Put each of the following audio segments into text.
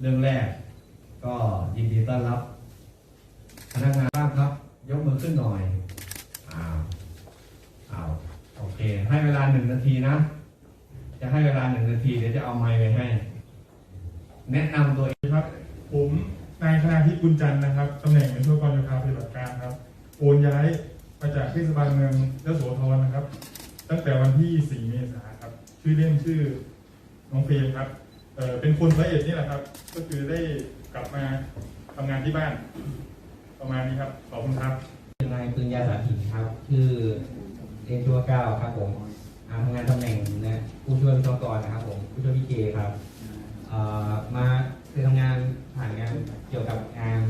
เรื่องแรกก็ยินดีต้อนรับ พนักงานบ้างครับ ยกมือขึ้นหน่อยอ้าวอ้าวโอเค ให้เวลาหนึ่งนาทีนะ จะให้เวลาหนึ่งนาทีเดี๋ยวจะเอาไมค์ไปให้ แนะนำตัวเองครับ ผมนายคณาทิพย์กุลจันทร์นะครับตำแหน่งเป็นช่วยกรโยธาปฏิบัติการครับ โอนย้ายมาจากเทศบาลเมืองยโสธรนะครับ ตั้งแต่วันที่ 4 เมษายนครับ ชื่อเล่นชื่อน้องเฟรมครับ เออเป็นคนร้อยเอ็ดนี่แหละครับ ก็คือได้กลับมาทำงานที่บ้าน ประมาณนี้ครับ ขอบคุณครับนายปืนยาสาถิตครับ ชื่อเอ็นชัวเก้าครับผมอ่าทำงานตำแหน่งนะผู้ช่วยวิศวกรนะครับผมผู้ช่วยพี่เจครับเอ่อมาเคยทำงานผ่านงานเกี่ยวกับงาน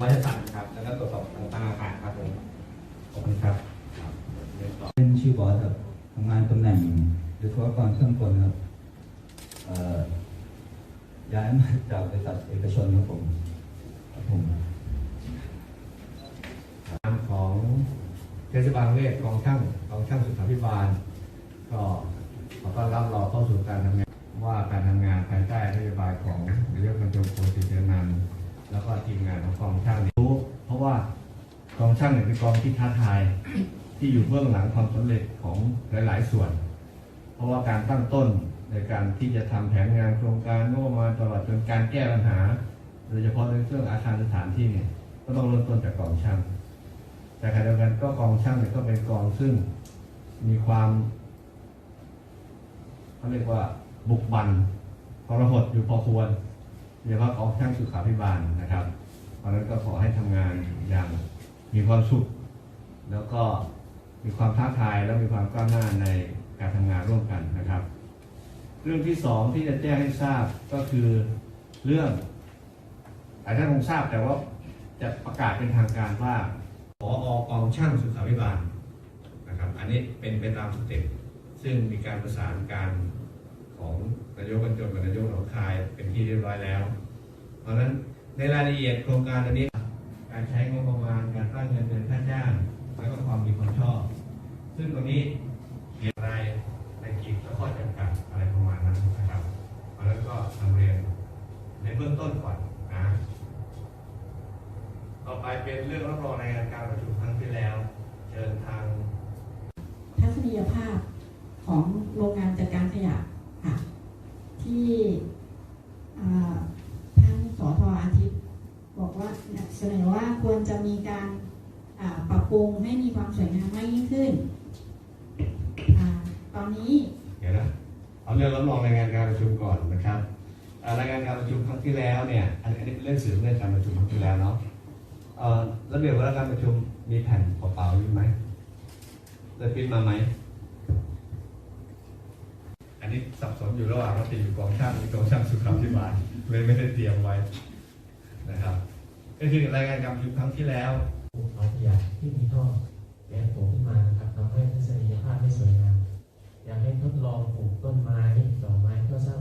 วัฒนศาสตร์ครับ แล้วก็ตรวจสอบของทางอาคารครับผมขอบคุณครับเป็นชื่อบอสครับทำงานตำแหน่งวิศวกรเครื่องกลครับเอ่อ ย้ายมาจากบริษัทเอกชนครับผมครับผมนามของเทศบาลเวทกองช่างกองช่างสุขาภิบาล ก็ขอต้อนรับเราเข้าสู่การทำงานว่าการทำงานภายใต้นโยบายของนายกบรรจงโพธิเจนันท์แล้วก็ทีมงานของกองช่างรู้เพราะว่ากองช่างเนี่ยเป็นกองที่ท้าทายที่อยู่เบื้องหลังความสำเร็จของหลาย ๆ ส่วน เพราะว่าการตั้งต้น ในการที่จะทำแผนงานโครงการงบประมาณตลอดจนการแก้ปัญหา โดยเฉพาะในเรื่องอาคารสถานที่เนี่ยก็ต้องเริ่มต้นจากกองช่าง แต่ขณะเดียวกันก็กองช่างเนี่ยก็เป็นกองซึ่งมีความเขาเรียกว่าบุกบันทรหดอยู่พอควรโดยเฉพากองช่างสุขาภิบาลนะครับเพราะนั้นก็ขอให้ทำงานอย่างมีความสุข แล้วก็มีความท้าทายและมีความก้าวหน้าในการทำงานร่วมกันนะครับ เรื่องที่สองที่จะแจ้งให้ทราบก็คือเรื่องอาจจะคงทราบแต่ว่าจะประกาศเป็นทางการว่าผออกองช่างสุขาภิบาลนะครับ อันนี้เป็นไปตามสเต็ปซึ่งมีการประสานการของนายกบรรจงกับนายกหนองคายเป็นที่เรียบร้อยแล้ว เพราะฉะนั้นในรายละเอียดโครงการอันนี้ การใช้งบประมาณการตั้งเงินเดือนค่าจ้างแล้วก็ความมีความชอบ ซึ่งตรงนี้มีอะไรในกิจและข้อจำกัดอะไรประมาณนั้นนะครับ เพราะฉะนั้นก็ทำเรียนในเบื้องต้นก่อนนะ ต่อไปเป็นเรื่องรับรองในการการประชุมครั้งที่แล้ว เชิญทาง ทัศนียภาพของโรงงานจัดการขยะค่ะที่อ่าท่านสอทออาทิตย์ บอกว่าเสนอว่าควรจะมีการอ่าปรับปรุงให้มีความสวยงามมากยิ่งขึ้นอาตอนนี้เดี๋ยวนะเอาเรื่องรับรองรายงานการประชุมก่อนนะครับอ่ารายงานการประชุมครั้งที่แล้วเนี่ยอันอันนี้เป็นเรื่องสื่อเรื่องการประชุมครั้งที่แล้วเนาะเอ่อ ระเบียบวาระการประชุมมีแผ่นเปล่าๆอยู่ไหมได้ปริ้นมาไหม อันนี้สับสนอยู่ระหว่างมติอยู่กองช่างมีกองช่างสุขาภิบาลเลยไม่ได้เตรียมไว้นะครับ ก็คือรายงานการประชุมครั้งที่แล้วเอาขยะที่มีท่อแกนโผล่ขึ้นมานะครับทำให้ทัศนียภาพไม่สวยงามอยากให้ทดลองปลูกต้นไม้ดอกไม้เพื่อสร้าง